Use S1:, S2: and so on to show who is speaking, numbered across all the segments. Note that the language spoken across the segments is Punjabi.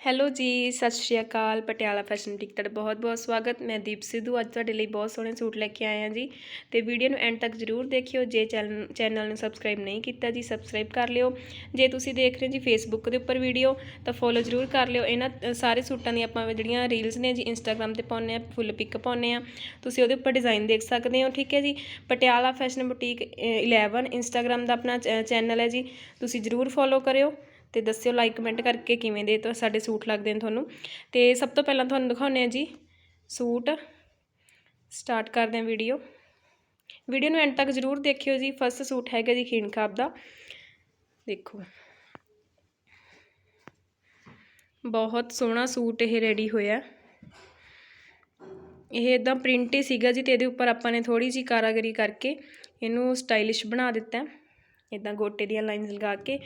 S1: ਹੈਲੋ ਜੀ, ਸਤਿ ਸ਼੍ਰੀ ਅਕਾਲ, ਪਟਿਆਲਾ ਫੈਸ਼ਨ ਬੁਟੀਕ ਤੁਹਾਡਾ ਬਹੁਤ-ਬਹੁਤ ਸਵਾਗਤ। ਮੈਂ ਦੀਪ ਸਿੱਧੂ, ਅੱਜ ਤੁਹਾਡੇ ਲਈ ਬਹੁਤ ਸੋਹਣੇ ਸੂਟ ਲੈ ਕੇ ਆਏ ਹਾਂ ਜੀ। ਤੇ ਵੀਡੀਓ ਨੂੰ ਐਂਡ ਤੱਕ ਜ਼ਰੂਰ ਦੇਖਿਓ, ਜੇ ਚੈਨਲ ਨੂੰ ਸਬਸਕ੍ਰਾਈਬ ਨਹੀਂ ਕੀਤਾ ਜੀ ਸਬਸਕ੍ਰਾਈਬ ਕਰ ਲਿਓ। ਜੇ ਤੁਸੀਂ ਦੇਖ ਰਹੇ ਹੋ ਜੀ ਫੇਸਬੁੱਕ ਦੇ ਉੱਪਰ ਵੀਡੀਓ, ਤਾਂ ਫੋਲੋ ਜ਼ਰੂਰ ਕਰ ਲਿਓ। ਇਹਨਾਂ ਸਾਰੇ ਸੂਟਾਂ ਦੀ ਆਪਾਂ ਜਿਹੜੀਆਂ ਰੀਲਸ ਨੇ ਜੀ ਇੰਸਟਾਗ੍ਰam ਤੇ ਪਾਉਂਦੇ ਆ ਫੁੱਲ ਪਿਕ ਪਾਉਂਦੇ ਆ ਤੁਸੀਂ ਉਹਦੇ ਉੱਪਰ ਡਿਜ਼ਾਈਨ ਦੇਖ ਸਕਦੇ ਹੋ, ਠੀਕ ਹੈ ਜੀ? ਪਟਿਆਲਾ ਫੈਸ਼ਨ ਬੁਟੀਕ 11 ਇੰਸਟਾਗ੍ਰam ਦਾ ਆਪਣਾ ਚੈਨਲ ਹੈ ਜੀ। ਤੁਸੀਂ ਜ਼ਰੂਰ ਫੋਲੋ ਕਰਿਓ। ਤੇ ਦੱਸਿਓ ਲਾਈਕ ਕਮੈਂਟ ਕਰਕੇ ਕਿਵੇਂ ਦੇ ਤਾਂ, ਸਾਡੇ ਸੂਟ ਲੱਗਦੇ ਨੇ ਤੁਹਾਨੂੰ। ਤੇ ਸਭ ਤੋਂ ਪਹਿਲਾਂ ਤੁਹਾਨੂੰ ਦਿਖਾਉਂਦੇ ਆ ਜੀ, ਸੂਟ। ਸਟਾਰਟ ਕਰਦੇ ਆ ਵੀਡੀਓ ਵੀਡੀਓ ਨੂੰ ਐਂਡ ਤੱਕ ਜ਼ਰੂਰ ਦੇਖਿਓ ਜੀ। ਫਸਟ ਸੂਟ ਹੈਗਾ ਜੀ ਖੀਨ ਦਾ। ਦੇਖੋ। ਬਹੁਤ ਸੋਹਣਾ ਸੂਟ ਇਹ ਰੈਡੀ ਹੋਇਆ। ਇਹ ਇਦਾਂ ਪ੍ਰਿੰਟ ਹੀ ਸੀਗਾ ਜੀ ਤੇ ਇਹਦੇ ਉੱਪਰ ਆਪਾਂ ਨੇ ਥੋੜੀ ਜੀ ਕਾਰਾਗਰੀ ਕਰਕੇ ਇਹਨੂੰ ਸਟਾਈਲਿਸ਼ ਬਣਾ ਦਿੱਤਾ। ਇਦਾਂ ਗੋਟੇ ਦੀਆਂ ਲਾਈਨਸ ਲਗਾ ਕੇ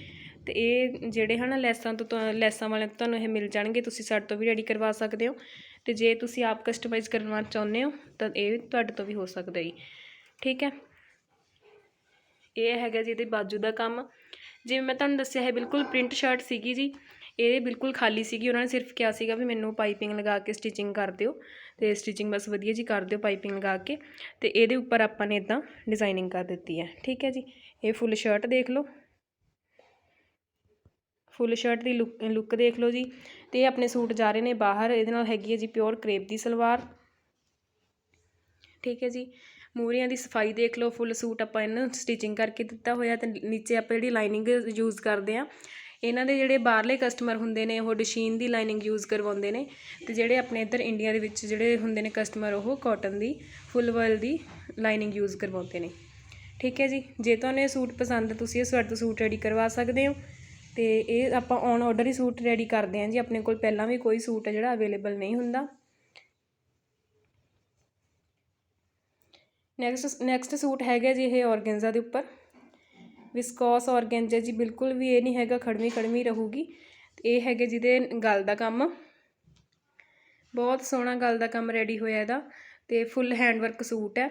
S1: ਤੇ ਇਹ ਜਿਹੜੇ ਹਨ ਲੈਸਾਂ ਤੋਂ ਲੈਸਾਂ ਵਾਲਿਆਂ ਤੋਂ ਤੁਹਾਨੂੰ ਇਹ ਮਿਲ ਜਾਣਗੇ, ਤੁਸੀਂ ਸਾਡੇ ਤੋਂ ਵੀ ਰੈਡੀ ਕਰਵਾ ਸਕਦੇ ਹੋ। ਤੇ ਜੇ ਤੁਸੀਂ ਆਪ ਕਸਟਮਾਈਜ਼ ਕਰਵਾਉਣਾ ਚਾਹੁੰਦੇ ਹੋ, ਤਾਂ ਇਹ ਤੁਹਾਡੇ ਤੋਂ ਵੀ ਹੋ ਸਕਦਾ ਜੀ। ਠੀਕ ਹੈ? ਇਹ ਹੈਗਾ ਜੀ ਇਹਦੇ ਬਾਜੂ ਦਾ ਕੰਮ। ਜਿਵੇਂ ਮੈਂ ਤੁਹਾਨੂੰ ਦੱਸਿਆ ਹੈ ਬਿਲਕੁਲ ਪ੍ਰਿੰਟ ਸ਼ਰਟ ਸੀਗੀ ਜੀ। ਇਹ ਬਿਲਕੁਲ ਖਾਲੀ ਸੀਗੀ। ਉਹਨਾਂ ਨੇ ਸਿਰਫ ਕਿਹਾ ਸੀਗਾ ਵੀ ਮੈਨੂੰ ਪਾਈਪਿੰਗ ਲਗਾ ਕੇ ਸਟਿਚਿੰਗ ਕਰ ਦਿਓ। ਤੇ ਸਟਿਚਿੰਗ ਬਸ ਵਧੀਆ ਜੀ ਕਰ ਦਿਓ ਪਾਈਪਿੰਗ ਲਗਾ ਕੇ। ਤੇ ਇਹਦੇ ਉੱਪਰ ਆਪਾਂ ਨੇ ਇਦਾਂ ਡਿਜ਼ਾਈਨਿੰਗ ਕਰ ਦਿੱਤੀ ਹੈ। ਠੀਕ ਹੈ ਜੀ? ਇਹ ਫੁੱਲ ਸ਼ਰਟ ਦੇਖ ਲਓ। ਫੁੱਲ ਸ਼ਰਟ ਦੀ ਲੁੱਕ ਲੁੱਕ ਦੇਖ ਲਓ ਜੀ। ਤੇ ਇਹ ਆਪਣੇ ਸੂਟ ਜਾ ਰਹੇ ਨੇ ਬਾਹਰ। ਇਹਦੇ ਨਾਲ ਹੈਗੀ ਹੈ ਜੀ ਪਿਓਰ ਕਰੇਪ ਦੀ ਸਲਵਾਰ। ਠੀਕ ਹੈ ਜੀ। ਮੂਰੀਆਂ ਦੀ ਸਫ਼ਾਈ ਦੇਖ ਲਓ। ਫੁੱਲ ਸੂਟ ਆਪਾਂ ਇਹਨੂੰ ਸਟਿਚਿੰਗ ਕਰਕੇ ਦਿੱਤਾ ਹੋਇਆ ਤੇ ਨੀਚੇ ਆਪਾਂ ਜਿਹੜੀ ਲਾਈਨਿੰਗ ਯੂਜ਼ ਕਰਦੇ ਆ ਇਹਨਾਂ ਦੇ ਜਿਹੜੇ ਬਾਹਰਲੇ ਕਸਟਮਰ ਹੁੰਦੇ ਨੇ, ਉਹ ਡਸ਼ੀਨ ਦੀ ਲਾਈਨਿੰਗ ਯੂਜ਼ ਕਰਵਾਉਂਦੇ ਨੇ। ਤੇ ਜਿਹੜੇ ਆਪਣੇ ਇੱਧਰ ਇੰਡੀਆ ਦੇ ਵਿੱਚ ਜਿਹੜੇ ਹੁੰਦੇ ਨੇ ਕਸਟਮਰ ਉਹ ਕਾਟਨ ਦੀ ਫੁੱਲ ਵਰਲ ਦੀ ਲਾਈਨਿੰਗ ਯੂਜ਼ ਕਰਵਾਉਂਦੇ ਨੇ। ਠੀਕ ਹੈ ਜੀ। ਜੇ ਤੁਹਾਨੂੰ ਇਹ ਸੂਟ ਪਸੰਦ ਤੁਸੀਂ ਇਹ ਸਵੈਟ ਸੂਟ ਰੈਡੀ ਕਰਵਾ ਸਕਦੇ ਹੋ। ਤੇ ਇਹ ਆਪਾਂ ਔਨ ਆਰਡਰ ਹੀ ਸੂਟ ਰੈਡੀ ਕਰਦੇ ਆਂ ਜੀ। ਆਪਣੇ ਕੋਲ ਪਹਿਲਾਂ ਵੀ ਕੋਈ ਸੂਟ ਹੈ ਜਿਹੜਾ ਅਵੇਲੇਬਲ ਨਹੀਂ ਹੁੰਦਾ। ਨੈਕਸਟ ਨੈਕਸਟ ਸੂਟ ਹੈਗਾ ਜੀ ਇਹ ਔਰਗੈਂਜ਼ਾ ਦੇ ਉੱਪਰ। ਵਿਸਕੋਸ ਔਰਗੈਂਜ਼ਾ ਜੀ, ਬਿਲਕੁਲ ਵੀ ਇਹ ਨਹੀਂ ਹੈਗਾ ਖੜਵੀਂ ਖੜਵੀਂ ਰਹੂਗੀ। ਇਹ ਹੈਗੇ ਜਿਹਦੇ ਗਲ ਦਾ ਕੰਮ। ਬਹੁਤ ਸੋਹਣਾ ਗਲ ਦਾ ਕੰਮ ਰੈਡੀ ਹੋਇਆ ਇਹਦਾ। ਤੇ ਫੁੱਲ ਹੈਂਡ ਵਰਕ ਸੂਟ ਹੈ।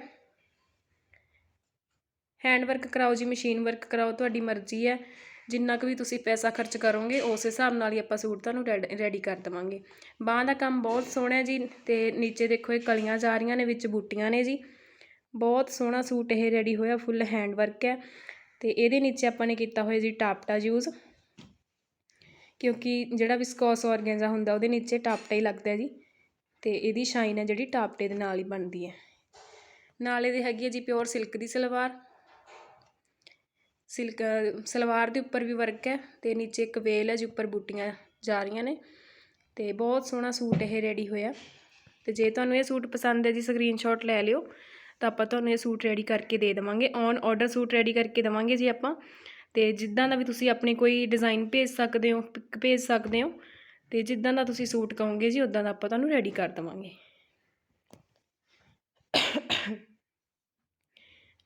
S1: ਹੈਂਡ ਵਰਕ ਕਰਾਓ ਜੀ ਮਸ਼ੀਨ ਵਰਕ ਕਰਾਓ, ਤੁਹਾਡੀ ਮਰਜ਼ੀ ਹੈ। ਜਿੰਨਾ ਕੁ ਵੀ ਤੁਸੀਂ ਪੈਸਾ ਖਰਚ ਕਰੋਗੇ, ਉਸ ਹਿਸਾਬ ਨਾਲ ਹੀ ਆਪਾਂ ਸੂਟ ਤੁਹਾਨੂੰ ਰੈਡੀ ਕਰ ਦੇਵਾਂਗੇ। ਬਾਹਾਂ ਦਾ ਕੰਮ ਬਹੁਤ ਸੋਹਣਾ ਜੀ, ਤੇ ਨੀਚੇ ਦੇਖੋ ਇਹ ਕਲੀਆਂ ਜਾ ਰਹੀਆਂ ਨੇ, ਵਿੱਚ ਬੂਟੀਆਂ ਨੇ ਜੀ। ਬਹੁਤ ਸੋਹਣਾ ਸੂਟ ਇਹ ਰੈਡੀ ਹੋਇਆ, ਫੁੱਲ ਹੈਂਡ ਵਰਕ ਹੈ। ਤੇ ਇਹਦੇ ਨੀਚੇ ਆਪਾਂ ਨੇ ਕੀਤਾ ਹੋਇਆ ਜੀ ਟਾਪਟਾ ਯੂਜ਼। ਕਿਉਂਕਿ ਜਿਹੜਾ ਵਿਸਕੋਸ ਔਰਗੈਂਜ਼ਾ ਹੁੰਦਾ, ਉਹਦੇ ਨੀਚੇ ਟਾਪਟਾ ਹੀ ਲੱਗਦਾ ਜੀ। ਤੇ ਇਹਦੀ ਸ਼ਾਈਨ ਹੈ ਜਿਹੜੀ ਟਾਪਟੇ ਦੇ ਨਾਲ ਹੀ ਬਣਦੀ ਹੈ। ਨਾਲ ਇਹਦੇ ਹੈਗੀ ਹੈ ਜੀ ਪਿਓਰ ਸਿਲਕ ਦੀ ਸਲਵਾਰ। ਸਿਲਕ, ਸਲਵਾਰ ਦੇ ਉੱਪਰ ਵੀ ਵਰਕ ਹੈ ਤੇ ਨੀਚੇ ਇੱਕ ਵੇਲ ਹੈ ਜੀ ਉੱਪਰ ਬੂਟੀਆਂ ਜਾ ਰਹੀਆਂ ਨੇ ਤੇ ਬਹੁਤ ਸੋਹਣਾ ਸੂਟ ਇਹ ਰੈਡੀ ਹੋਇਆ। ਤੇ ਜੇ ਤੁਹਾਨੂੰ ਇਹ ਸੂਟ ਪਸੰਦ ਹੈ ਜੀ ਸਕਰੀਨਸ਼ਾਟ ਲੈ ਲਿਓ, ਤਾਂ ਆਪਾਂ ਤੁਹਾਨੂੰ ਇਹ ਸੂਟ ਰੈਡੀ ਕਰਕੇ ਦੇ ਦੇਵਾਂਗੇ। ਔਨ ਆਰਡਰ ਸੂਟ ਰੈਡੀ ਕਰਕੇ ਦੇਵਾਂਗੇ ਜੀ ਆਪਾਂ। ਤੇ ਜਿੱਦਾਂ ਦਾ ਵੀ ਤੁਸੀਂ ਆਪਣੇ ਕੋਈ ਡਿਜ਼ਾਈਨ ਭੇਜ ਸਕਦੇ ਹੋ ਪਿਕ ਭੇਜ ਸਕਦੇ ਹੋ, ਤੇ ਜਿੱਦਾਂ ਦਾ ਤੁਸੀਂ ਸੂਟ ਕਹੋਗੇ ਜੀ ਉਦਾਂ ਦਾ ਆਪਾਂ ਤੁਹਾਨੂੰ ਰੈਡੀ ਕਰ ਦੇਵਾਂਗੇ।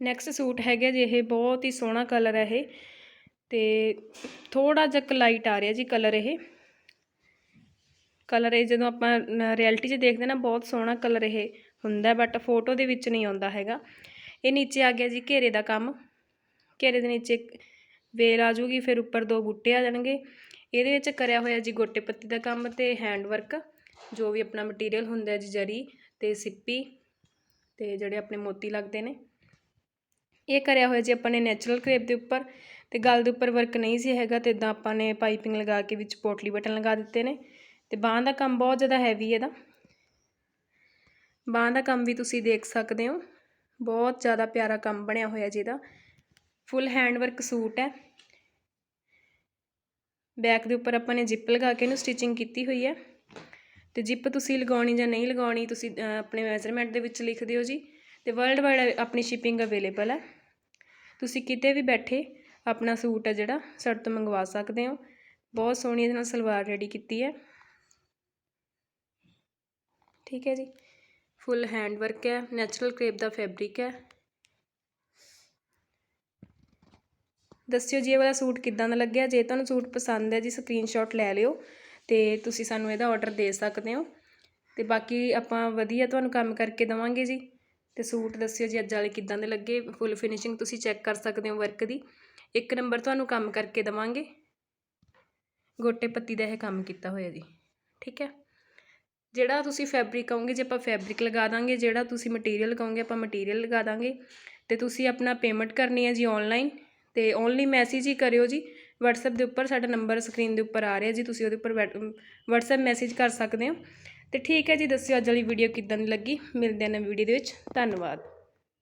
S1: ਨੈਕਸਟ ਸੂਟ ਹੈਗਾ ਜੀ, ਇਹ ਬਹੁਤ ਹੀ ਸੋਹਣਾ ਕਲਰ ਹੈ ਇਹ। ਤੇ ਥੋੜਾ ਜਿਹਾ ਲਾਈਟ ਆ ਰਿਹਾ ਜੀ ਕਲਰ ਇਹ। ਕਲਰ ਇਹ ਜਦੋਂ ਆਪਾਂ ਰਿਐਲਿਟੀ 'ਚ ਦੇਖਦੇ ਨਾ, ਬਹੁਤ ਸੋਹਣਾ ਕਲਰ ਇਹ ਹੁੰਦਾ ਬਟ ਫੋਟੋ ਦੇ ਵਿੱਚ ਨਹੀਂ ਆਉਂਦਾ ਹੈਗਾ। ਇਹ ਨੀਚੇ ਆ ਗਿਆ ਜੀ ਘੇਰੇ ਦਾ ਕੰਮ। ਘੇਰੇ ਦੇ ਨੀਚੇ ਵੇਲ ਆ ਜੂਗੀ, ਫਿਰ ਉੱਪਰ ਦੋ ਬੁੱਟੇ ਆ ਜਾਣਗੇ। ਇਹਦੇ ਵਿੱਚ ਕਰਿਆ ਹੋਇਆ ਜੀ ਗੋਟੇ ਪੱਤੀ ਦਾ ਕੰਮ ਤੇ ਹੈਂਡ ਵਰਕ ਜੋ ਵੀ ਆਪਣਾ ਮਟੀਰੀਅਲ ਹੁੰਦਾ ਜੀ ਜਰੀ ਤੇ ਸਿੱਪੀ ਤੇ ਜਿਹੜੇ ਆਪਣੇ ਮੋਤੀ ਲੱਗਦੇ ਨੇ। ਇਹ ਕਰਿਆ ਹੋਇਆ ਜੀ ਆਪਾਂ ਨੇ ਨੈਚੁਰਲ ਕਰੇਪ ਦੇ ਉੱਪਰ ਤੇ ਗਲ ਦੇ ਉੱਪਰ ਵਰਕ ਨਹੀਂ ਸੀ ਹੈਗਾ ਤੇ ਇਦਾਂ ਆਪਾਂ ਨੇ ਪਾਈਪਿੰਗ ਲਗਾ ਕੇ ਵਿੱਚ ਪੋਟਲੀ ਬਟਨ ਲਗਾ ਦਿੱਤੇ ਨੇ ਤੇ ਬਾਹਾਂ ਦਾ ਕੰਮ ਬਹੁਤ ਜ਼ਿਆਦਾ ਹੈਵੀ ਇਹਦਾ। ਬਾਹਾਂ ਦਾ ਕੰਮ ਵੀ ਤੁਸੀਂ ਦੇਖ ਸਕਦੇ ਹੋ। ਬਹੁਤ ਜ਼ਿਆਦਾ ਪਿਆਰਾ ਕੰਮ ਬਣਿਆ ਹੋਇਆ ਜੀ ਇਹਦਾ। ਫੁੱਲ ਹੈਂਡ ਵਰਕ ਸੂਟ ਹੈ। ਬੈਕ ਦੇ ਉੱਪਰ ਆਪਾਂ ਨੇ ਜਿੱਪ ਲਗਾ ਕੇ ਇਹਨੂੰ ਸਟਿਚਿੰਗ ਕੀਤੀ ਹੋਈ ਹੈ। ਤੇ ਜਿੱਪ ਤੁਸੀਂ ਲਗਾਉਣੀ ਜਾਂ ਨਹੀਂ ਲਗਾਉਣੀ ਤੁਸੀਂ ਆਪਣੇ ਮੈਜ਼ਰਮੈਂਟ ਦੇ ਵਿੱਚ ਲਿਖ ਦਿਓ ਜੀ। ਤੇ ਵਰਲਡ ਵਾਈਡ ਆਪਣੀ ਸ਼ਿਪਿੰਗ ਅਵੇਲੇਬਲ ਹੈ। ਤੁਸੀਂ ਕਿਤੇ ਵੀ ਬੈਠੇ ਆਪਣਾ ਸੂਟ ਹੈ ਜਿਹੜਾ, ਸਾਡੇ ਤੋਂ ਮੰਗਵਾ ਸਕਦੇ ਹੋ। ਬਹੁਤ ਸੋਹਣੀ ਇਹਦੇ ਨਾਲ ਸਲਵਾਰ ਰੈਡੀ ਕੀਤੀ ਹੈ। ਠੀਕ ਹੈ ਜੀ। ਫੁੱਲ ਹੈਂਡ ਵਰਕ ਹੈ ਨੈਚੁਰਲ ਕ੍ਰੇਪ ਦਾ ਫੈਬਰਿਕ ਹੈ। ਦੱਸਿਓ ਜੀ ਇਹ ਵਾਲਾ ਸੂਟ ਕਿੱਦਾਂ ਦਾ ਲੱਗਿਆ? ਜੇ ਤੁਹਾਨੂੰ ਸੂਟ ਪਸੰਦ ਹੈ ਜੀ ਸਕਰੀਨਸ਼ਾਟ ਲੈ ਲਿਓ ਤੇ ਤੁਸੀਂ ਸਾਨੂੰ ਇਹਦਾ ਆਰਡਰ ਦੇ ਸਕਦੇ ਹੋ। ਤੇ ਬਾਕੀ ਆਪਾਂ ਵਧੀਆ ਤੁਹਾਨੂੰ ਕੰਮ ਕਰਕੇ ਦਵਾਂਗੇ ਜੀ। ਤੇ ਸੂਟ ਦੱਸਿਓ ਜੀ ਅੱਜ ਵਾਲੇ ਕਿੱਦਾਂ ਦੇ ਲੱਗੇ ਫੁੱਲ ਫਿਨਿਸ਼ਿੰਗ ਤੁਸੀਂ ਚੈੱਕ ਕਰ ਸਕਦੇ ਹੋ ਵਰਕ ਦੀ। ਇੱਕ ਨੰਬਰ ਤੁਹਾਨੂੰ ਕੰਮ ਕਰਕੇ ਦਵਾਂਗੇ। ਗੋਟੇ ਪੱਤੀ ਦਾ ਇਹ ਕੰਮ ਕੀਤਾ ਹੋਇਆ ਜੀ। ਠੀਕ ਹੈ? ਜਿਹੜਾ ਤੁਸੀਂ ਫੈਬਰਿਕ ਕਹੋਗੇ ਜੇ ਆਪਾਂ ਫੈਬਰਿਕ ਲਗਾ ਦਾਂਗੇ, ਜਿਹੜਾ ਤੁਸੀਂ ਮਟੀਰੀਅਲ ਕਹੋਗੇ, ਆਪਾਂ ਮਟੀਰੀਅਲ ਲਗਾ ਦਾਂਗੇ। ਤੇ ਤੁਸੀਂ ਆਪਣਾ ਪੇਮੈਂਟ ਕਰਨੀ ਹੈ ਜੀ ਆਨਲਾਈਨ ਤੇ ਓਨਲੀ ਮੈਸੇਜ ਹੀ ਕਰਿਓ ਜੀ। WhatsApp ਦੇ ਉੱਪਰ ਸਾਡਾ ਨੰਬਰ ਸਕਰੀਨ ਦੇ ਉੱਪਰ ਆ ਰਿਹਾ ਜੀ। ਤੁਸੀਂ ਉਹਦੇ ਉੱਪਰ WhatsApp ਮੈਸੇਜ ਕਰ ਸਕਦੇ ਹੋ। ਤੇ ਠੀਕ ਹੈ ਜੀ, ਦੱਸਿਓ ਅੱਜ ਵਾਲੀ ਵੀਡੀਓ ਕਿੱਦਾਂ ਦੀ ਲੱਗੀ। ਮਿਲਦੇ ਹਾਂ ਨਵੀਂ ਵੀਡੀਓ ਦੇ ਵਿੱਚ। ਧੰਨਵਾਦ।